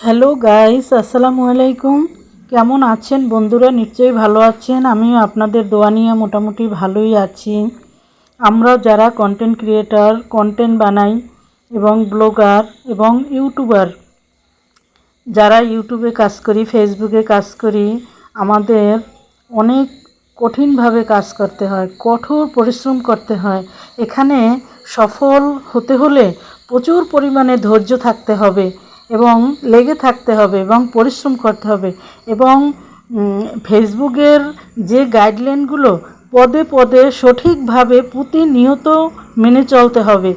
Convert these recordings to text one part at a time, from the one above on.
Hello guys, আসসালামু আলাইকুম। কেমন আছেন বন্ধুরা? নিশ্চয়ই ভালো আছেন। আমিও আপনাদের দোয়া নিয়ে মোটামুটি ভালোই আছি। আমরা যারা কন্টেন্ট ক্রিয়েটার কন্টেন্ট বানাই এবং ব্লগার এবং ইউটিউবার যারা ইউটিউবে কাজ করি ফেসবুকে কাজ করি, আমাদের অনেক কঠিনভাবে কাজ করতে হয়, কঠোর পরিশ্রম করতে হয়। এখানে সফল হতে হলে প্রচুর পরিমাণে ধৈর্য থাকতে হবে। এবং লেগে থাকতে হবে এবং পরিশ্রম করতে হবে এবং ফেসবুকের যে গাইডলাইনগুলো পদে পদে সঠিকভাবে প্রতিনিয়ত মেনে চলতে হবে।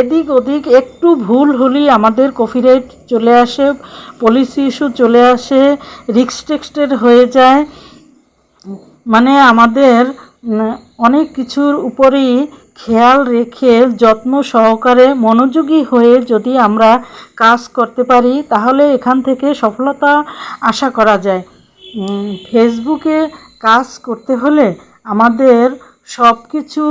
এদিক ওদিক একটু ভুল হলেই আমাদের কপিরাইট চলে আসে পলিসি ইস্যু চলে আসে রিক্স টেক্সটেড হয়ে যায়। মানে আমাদের অনেক কিছুর উপরেই খেয়াল রেখে যত্ন সহকারে মনোযোগী হয়ে যদি আমরা কাজ করতে পারি, তাহলে এখান থেকে সফলতা আশা করা যায়। ফেসবুকে কাজ করতে হলে আমাদের সব কিছু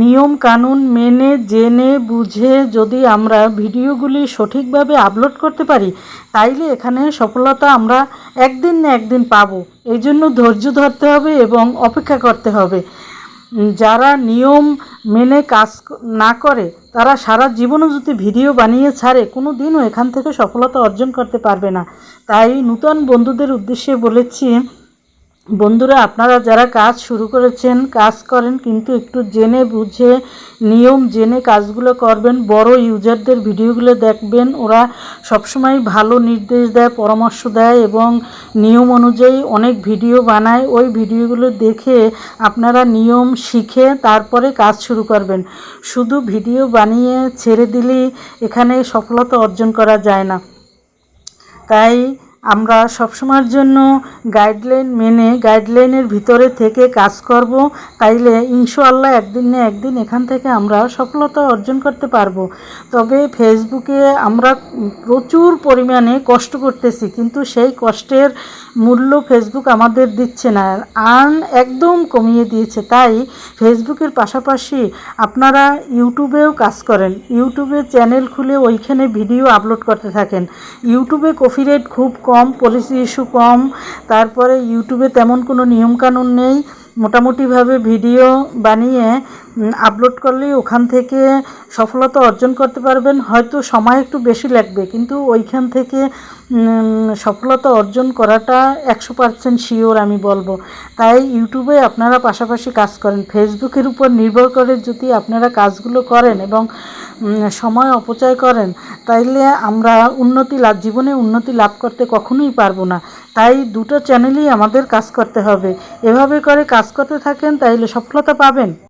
নিয়ম কানুন মেনে, জেনে, বুঝে যদি আমরা ভিডিওগুলি সঠিকভাবে আপলোড করতে পারি, তাইলে এখানে সফলতা আমরা একদিন না একদিন পাবো। এই জন্য ধৈর্য ধরতে হবে এবং অপেক্ষা করতে হবে। যারা নিয়ম মেনে কাজ না করে, তারা সারা জীবনও যদি ভিডিও বানিয়ে ছাড়ে কোনো দিনও এখান থেকে সফলতা অর্জন করতে পারবে না। তাই নূতন বন্ধুদের উদ্দেশ্যে বলেছি বন্ধুরা, আপনারা যারা কাজ শুরু করেছেন, কাজ করেন, কিন্তু একটু জেনে বুঝে, নিয়ম জেনে কাজগুলো করবেন, বড় ইউজারদের ভিডিওগুলো দেখবেন, ওরা সবসময় ভালো নির্দেশ দেয়, পরামর্শ দেয় এবং নিয়ম অনুযায়ী অনেক ভিডিও বানায়। ওই ভিডিওগুলো দেখে আপনারা নিয়ম শিখে তারপরে কাজ শুরু করবেন। শুধু ভিডিও বানিয়ে ছেড়ে দিলেই এখানে সফলতা অর্জন করা যায় না। তাই আমরা সবসময়ের জন্য গাইডলাইন মেনে গাইডলাইনের ভিতরে থেকে কাজ করব। তাইলে ইনশাআল্লাহ একদিন না একদিন এখান থেকে আমরা সফলতা অর্জন করতে পারব। তবে ফেসবুকে আমরা প্রচুর পরিমাণে কষ্ট করতেছি, কিন্তু সেই কষ্টের মূল্য ফেসবুক আমাদের দিচ্ছে না। আর্ন একদম কমিয়ে দিয়েছে। তাই ফেসবুকের পাশাপাশি আপনারা ইউটিউবেও কাজ করেন। ইউটিউবে চ্যানেল খুলে ওইখানে ভিডিও আপলোড করতে থাকেন। ইউটিউবে কপিরাইট খুব কম পলিসি ইস্যু কম। তারপরে ইউটিউবে তেমন কোনো নিয়মকানুন নেই। মোটামুটিভাবে ভিডিও বানিয়ে আপলোড করলেই ওখান থেকে সফলতা অর্জন করতে পারবেন। হয়তো সময় একটু বেশি লাগবে, কিন্তু ওইখান থেকে সফলতা অর্জন করাটা একশো পার্সেন্ট শিওর আমি বলব। তাই ইউটিউবে আপনারা পাশাপাশি কাজ করেন। ফেসবুকের উপর নির্ভর করে যদি আপনারা কাজগুলো করেন এবং সময় অপচয় করেন, তাইলে আমরা উন্নতি লাভ জীবনে উন্নতি লাভ করতে কখনোই পারব না। তাই দুটো চ্যানেলই আমাদের কাজ করতে হবে। এভাবে করে কাজ করতে থাকেন, তাইলে সফলতা পাবেন।